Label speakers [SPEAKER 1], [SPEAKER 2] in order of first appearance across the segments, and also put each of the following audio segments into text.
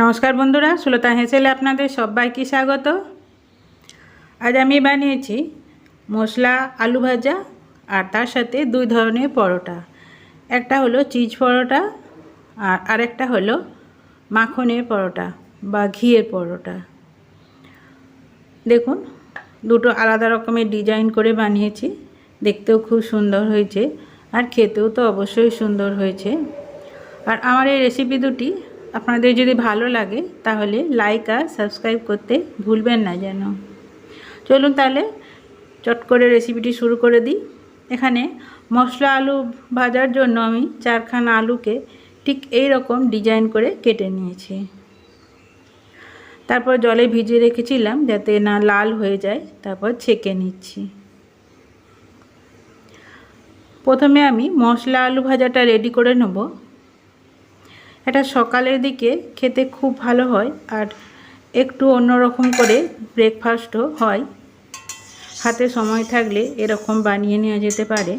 [SPEAKER 1] নমস্কার বন্ধুরা, সুলতা হেসেলে আপনাদের সবাইকে স্বাগত। আজ আমি বানিয়েছি মশলা, আলু ভাজা আর তার সাথে দুই ধরনের পরোটা। একটা হলো চিজ পরোটা আর আরেকটা হলো মাখনের পরোটা বা ঘিয়ের পরোটা। দেখুন, দুটো আলাদা রকমের ডিজাইন করে বানিয়েছি। দেখতেও খুব সুন্দর হয়েছে আর খেতেও তো অবশ্যই সুন্দর হয়েছে। আর আমার এই রেসিপি দুটি আপনাদের যদি ভালো লাগে, তাহলে লাইক আর সাবস্ক্রাইব করতে ভুলবেন না যেন। চলুন তাহলে চট করে রেসিপিটি শুরু করে দিই। এখানে মশলা আলু ভাজার জন্য আমি চারখানা আলুকে ঠিক এই রকম ডিজাইন করে কেটে নিয়েছি। তারপর জলে ভিজিয়ে রেখেছিলাম যাতে না লাল হয়ে যায়, তারপর ছেঁকে নিচ্ছি। প্রথমে আমি মশলা আলু ভাজাটা রেডি করে নেব। এটা সকালের দিকে খেতে খুব ভালো হয় আর একটু অন্যরকম করে ব্রেকফাস্টও হয়। হাতে সময় থাকলে এরকম বানিয়ে নেওয়া যেতে পারে।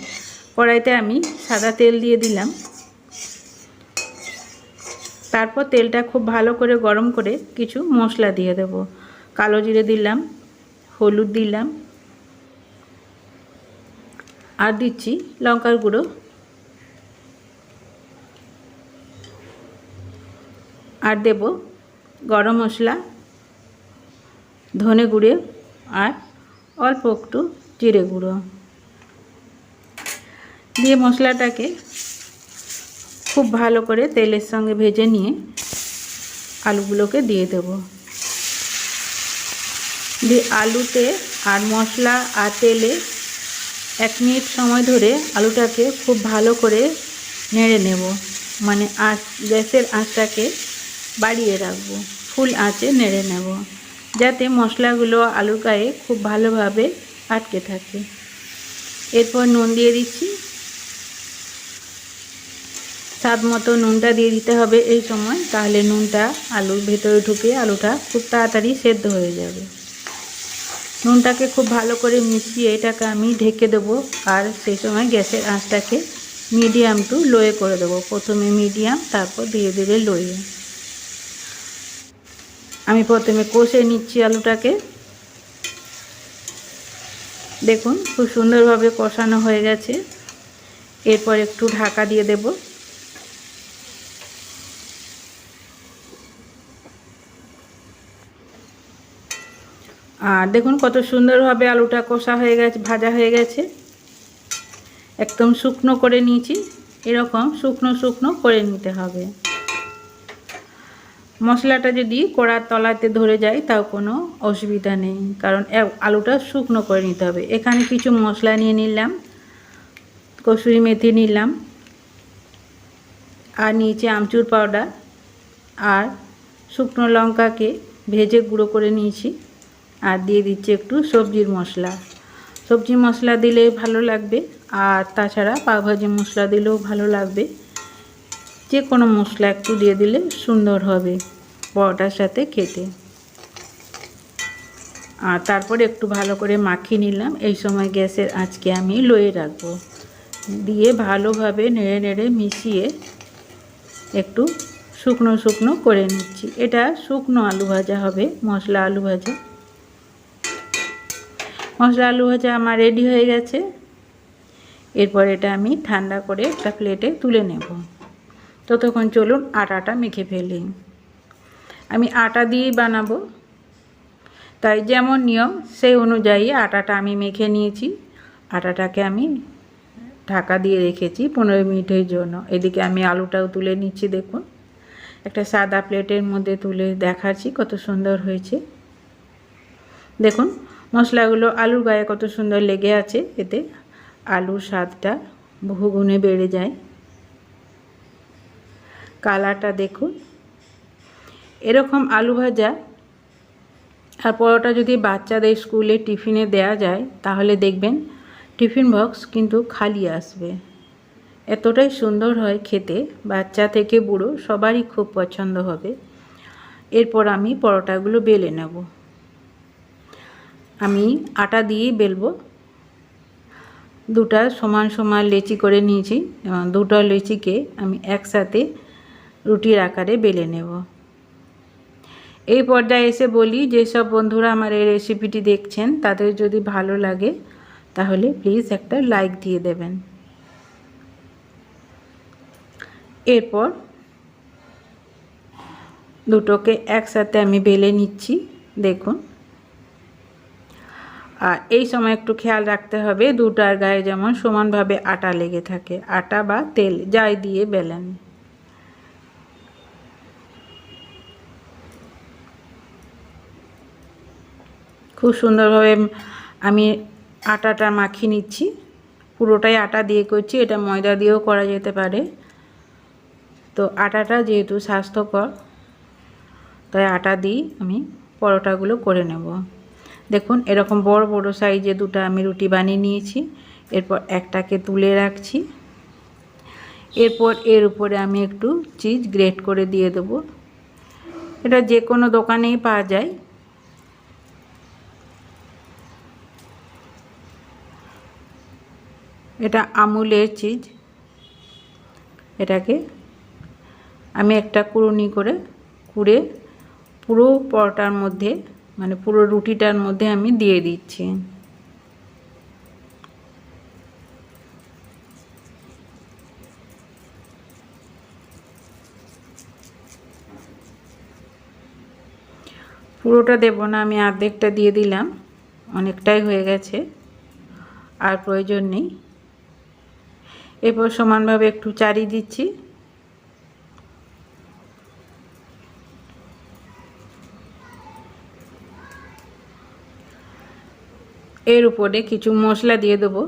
[SPEAKER 1] কড়াইতে আমি সাদা তেল দিয়ে দিলাম। তারপর তেলটা খুব ভালো করে গরম করে কিছু মশলা দিয়ে দেব। কালো জিরে দিলাম, হলুদ দিলাম, আর দিচ্ছি লঙ্কার গুঁড়ো। আর দেব গরম মশলা, ধনে গুঁড়ো আর অল্প একটু জিরে গুঁড়ো। দিয়ে মশলাটাকে খুব ভালো করে তেলের সঙ্গে ভেজে নিয়ে আলুগুলোকে দিয়ে দেব। দিয়ে আলুতে আর মশলা আর তেলে এক মিনিট সময় ধরে আলুটাকে খুব ভালো করে নেড়ে নেব। মানে আঁচ, গ্যাসের আঁচটাকে বাড়িয়ে রাখব। ফুল আঁচে নেড়ে নেব, যাতে মশলাগুলো আলুর গায়ে খুব ভালোভাবে আটকে থাকে। এরপর নুন দিয়ে দিচ্ছি। স্বাদ মতো নুনটা দিয়ে দিতে হবে এই সময়, তাহলে নুনটা আলুর ভেতরে ঢুকে আলুটা খুব তাড়াতাড়ি সেদ্ধ হয়ে যাবে। নুনটাকে খুব ভালো করে মিশিয়ে এটাকে আমি ঢেকে দেবো, আর সেই সময় গ্যাসের আঁচটাকে মিডিয়াম টু লোয়ে করে দেবো। প্রথমে মিডিয়াম, তারপর ধীরে ধীরে লোয়ে। আমি প্রথমে কষে নিচ্ছি আলুটাকে। দেখুন, খুব সুন্দরভাবে কষানো হয়ে গেছে। এরপর একটু ঢাকা দিয়ে দেব। আর দেখুন, কত সুন্দরভাবে আলুটা কষা হয়ে গেছে, ভাজা হয়ে গেছে। একদম শুকনো করে নিয়েছি। এরকম শুকনো শুকনো করে নিতে হবে। মশলাটা যদি কড়ার তলাতে ধরে যায়, তাও কোনো অসুবিধা নেই। কারণ আলুটা শুকনো করে নিতে হবে। এখানে কিছু মশলা নিয়ে নিলাম, কসুরি মেথি নিলাম, আর নিয়েছি আমচুর পাউডার, আর শুকনো লঙ্কাকে ভেজে গুঁড়ো করে নিয়েছি, আর দিয়ে দিচ্ছি একটু সবজির মশলা। সবজি মশলা দিলে ভালো লাগবে, আর তাছাড়া পাওভাজি মশলা দিলেও ভালো লাগবে। যে কোনো মশলা একটু দিয়ে দিলে সুন্দর হবে পরোটার সাথে খেতে। আর তারপরে একটু ভালো করে মাখিয়ে নিলাম। এই সময় গ্যাসের আজকে আমি লয়ে রাখব। দিয়ে ভালোভাবে নেড়ে নেড়ে মিশিয়ে একটু শুকনো শুকনো করে নিচ্ছি। এটা শুকনো আলু ভাজা হবে, মশলা আলু ভাজা। মশলা আলু ভাজা আমার রেডি হয়ে গেছে। এরপর এটা আমি ঠান্ডা করে একটা প্লেটে তুলে নেব। ততক্ষণ চলুন আটাটা মেখে ফেলি। আমি আটা দিয়েই বানাবো। তাই যেমন নিয়ম, সেই অনুযায়ী আটাটা আমি মেখে নিয়েছি। আটাটাকে আমি ঢাকা দিয়ে রেখেছি পনেরো মিনিটের জন্য। এদিকে আমি আলুটাও তুলে নিচ্ছি, দেখুন। একটা সাদা প্লেটের মধ্যে তুলে দেখাচ্ছি কত সুন্দর হয়েছে। দেখুন, মশলাগুলো আলুর গায়ে কত সুন্দর লেগে আছে। এতে আলুর স্বাদটা বহুগুণে বেড়ে যায়। কালারটা দেখুন। এরকম আলু ভাজা আর পরোটা যদি বাচ্চাদের স্কুলে টিফিনে দেয়া যায়, তাহলে দেখবেন টিফিন বক্স কিন্তু খালি আসবে। এতটাই সুন্দর হয় খেতে, বাচ্চা থেকে বুড়ো সবারই খুব পছন্দ হবে। এরপর আমি পরোটাগুলো বেলে নেব। আমি আটা দিয়েই বেলবো। দুটা সমান সমান লেচি করে নিয়েছি। এবং দুটো লেচিকে আমি একসাথে রুটির আকারে বেলে নেব। এই পর্যায়ে এসে বলি, যেসব বন্ধুরা আমার এই রেসিপিটি দেখছেন, তাদের যদি ভালো লাগে, তাহলে প্লিজ একটা লাইক দিয়ে দেবেন। এরপর দুটোকে একসাথে আমি বেলে নিচ্ছি, দেখুন। আর এই সময় একটু খেয়াল রাখতে হবে দুটার গায়ে যেমন সমানভাবে আটা লেগে থাকে, আটা বা তেল যাই দিয়ে বেলেন। খুব সুন্দরভাবে আমি আটাটা মাখিয়ে নিচ্ছি। পুরোটাই আটা দিয়ে করছি, এটা ময়দা দিয়েও করা যেতে পারে। তো আটাটা যেহেতু স্বাস্থ্যকর, তাই আটা দিই আমি পরোটাগুলো করে নেব। দেখুন, এরকম বড় বড় সাইজে দুটো আমি রুটি বানিয়ে নিয়েছি। এরপর একটাকে তুলে রাখছি। এরপর এর উপরে আমি একটু চিজ গ্রেট করে দিয়ে দেবো। এটা যে কোনো দোকানেই পাওয়া যায়। এটা আমুলের চিজ। এটাকে আমি একটা কুড়ুনি করে কুড়ে পুরো পরোটার মধ্যে মানে পুরো রুটিটার মধ্যে আমি দিয়ে দিচ্ছি। পুরোটা দেব না, আমি অর্ধেকটা দিয়ে দিলাম। অনেকটাই হয়ে গেছে, আর প্রয়োজন নেই। এরপর সমানভাবে একটু চারি দিচ্ছি। এর উপরে কিছু মশলা দিয়ে দেবো,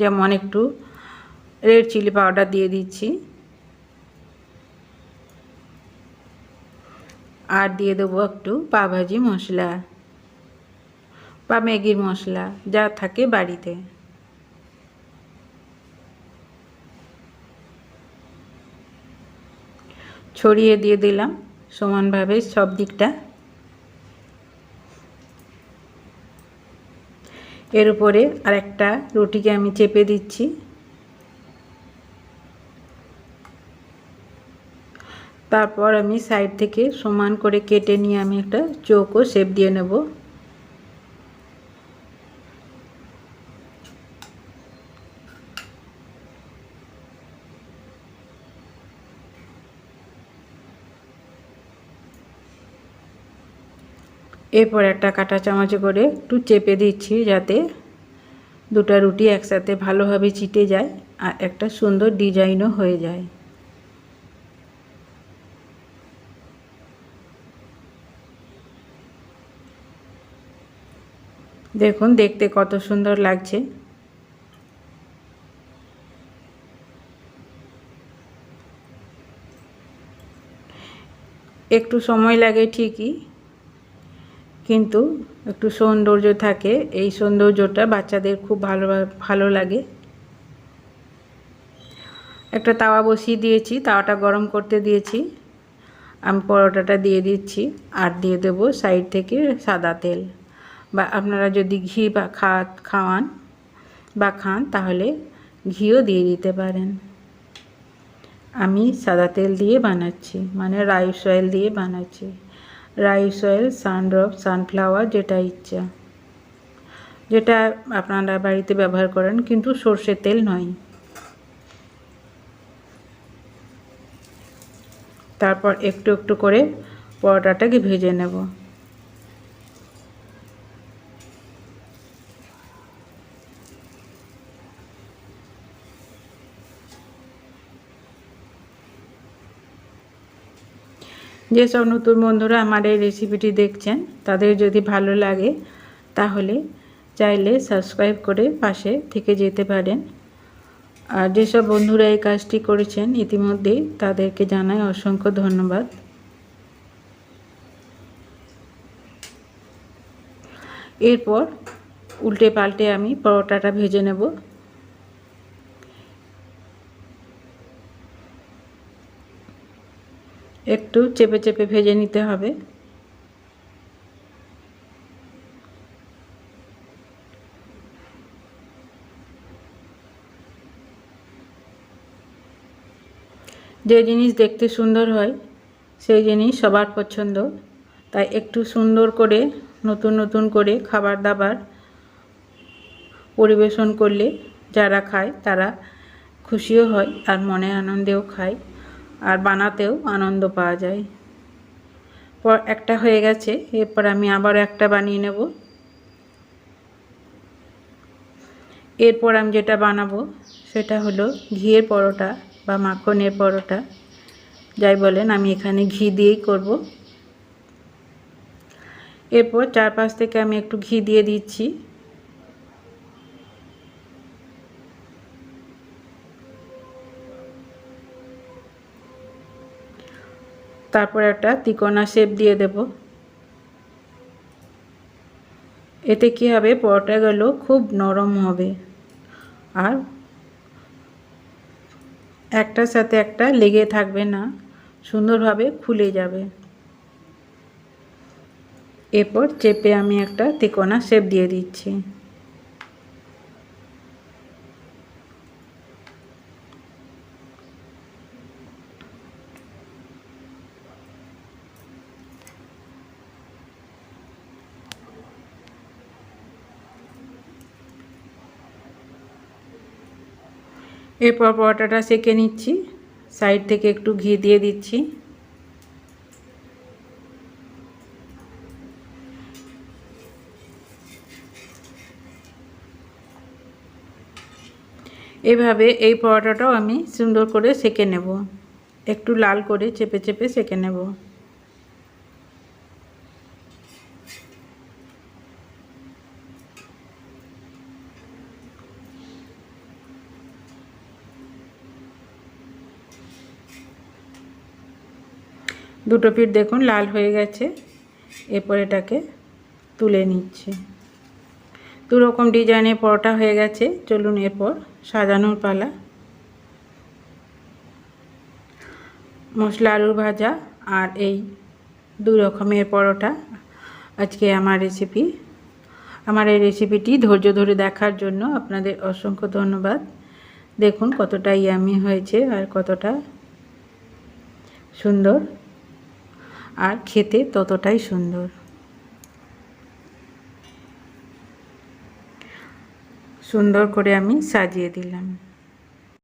[SPEAKER 1] যেমন একটু রেড চিলি পাউডার দিয়ে দিচ্ছি। আর দিয়ে দেবো একটু পাভাজি মশলা বা ম্যাগির মশলা, যা থাকে বাড়িতে। ছড়িয়ে দিয়ে দিলাম সমানভাবে সব দিকটা। এর উপরে আরেকটা রুটিকে আমি চেপে দিচ্ছি। তারপর আমি সাইড থেকে সমান করে কেটে নিয়ে আমি একটা চোখও শেপ দিয়ে নেব। এরপর একটা কাঁটা চামচ করে একটু চেপে দিচ্ছি যাতে দুটা রুটি একসাথে ভালোভাবে চিটে যায় আর একটা সুন্দর ডিজাইনও হয়ে যায়। দেখুন, দেখতে কত সুন্দর লাগছে। একটু সময় লাগে ঠিকই কিন্তু একটু সৌন্দর্য থাকে। এই সৌন্দর্যটা বাচ্চাদের খুব ভালো ভালো লাগে। একটা তাওয়া বসিয়ে দিয়েছি, তাওয়াটা গরম করতে দিয়েছি। আমি পরোটাটা দিয়ে দিচ্ছি, আর দিয়ে দেবো সাইড থেকে সাদা তেল। বা আপনারা যদি ঘি বা খা, খাওয়ান বা খান, তাহলে ঘিও দিয়ে দিতে পারেন। আমি সাদা তেল দিয়ে বানাচ্ছি মানে রাইস অয়েল দিয়ে বানাচ্ছি। রাইস অয়েল সানড্রপ সানফ্লাওয়ার, যেটা ইচ্ছা। যেটা আপনারা বাড়িতে ব্যবহার করেন, কিন্তু সর্ষের তেল নয়। তারপর একটু একটু করে পরোটাটাকে ভেজে নেব। যেসব নতুন বন্ধুরা আমার এই রেসিপিটি দেখছেন, তাদের যদি ভালো লাগে, তাহলে চাইলে সাবস্ক্রাইব করে পাশে থেকে যেতে পারেন। আর যেসব বন্ধুরা এই কাজটি করেছেন ইতিমধ্যেই তাদেরকে জানাই অসংখ্য ধন্যবাদ। এরপর উল্টে পাল্টে আমি পরোটাটা ভেজে নেব। একটু চেপে চেপে ভেজে নিতে হবে। যে জিনিস দেখতে সুন্দর হয়, সেই জিনিস সবার পছন্দ। তাই একটু সুন্দর করে, নতুন নতুন করে খাবার দাবার পরিবেশন করলে যারা খায় তারা খুশিও হয় আর মনে আনন্দেও খায়। আর বানাতেও আনন্দ পাওয়া যায়। পর একটা হয়ে গেছে, এরপর আমি আবার একটা বানিয়ে নেব। এরপর আমি যেটা বানাবো, সেটা হলো ঘিয়ের পরোটা বা মাখনের পরোটা। যাই বলেন, আমি এখানে ঘি দিয়েই করব। এরপর চারপাশ থেকে আমি একটু ঘি দিয়ে দিচ্ছি। তারপর একটা তিকোনা শেপ দিয়ে দেব। এতে কি হবে? পরোটাগুলো খুব নরম হবে। আর একটার সাথে একটা লেগে থাকবে না, সুন্দরভাবে খুলে যাবে। এরপর চেপে আমি একটা তিকোনা শেপ দিয়ে দিচ্ছি। এরপর পরোটাটা সেকে নিচ্ছি। সাইড থেকে একটু ঘি দিয়ে দিচ্ছি। এভাবে এই পরোটাটাও আমি সুন্দর করে সেকে নেব। একটু লাল করে চেপে চেপে সেকে নেব। দুটো পিঠ দেখুন, লাল হয়ে গেছে। এরপর এটাকে তুলে নিচ্ছে। দু রকম ডিজাইনের পরোটা হয়ে গেছে। চলুন এরপর সাজানোর পালা। মশলা, আলুর ভাজা আর এই দু রকমের পরোটা। আজকে আমার রেসিপি আমার এই রেসিপিটি ধৈর্য ধরে দেখার জন্য আপনাদের অসংখ্য ধন্যবাদ। দেখুন কতটা ইয়ামি হয়েছে আর কতটা সুন্দর। আর খেতে ততটাই সুন্দর। সুন্দর করে আমি সাজিয়ে দিলাম।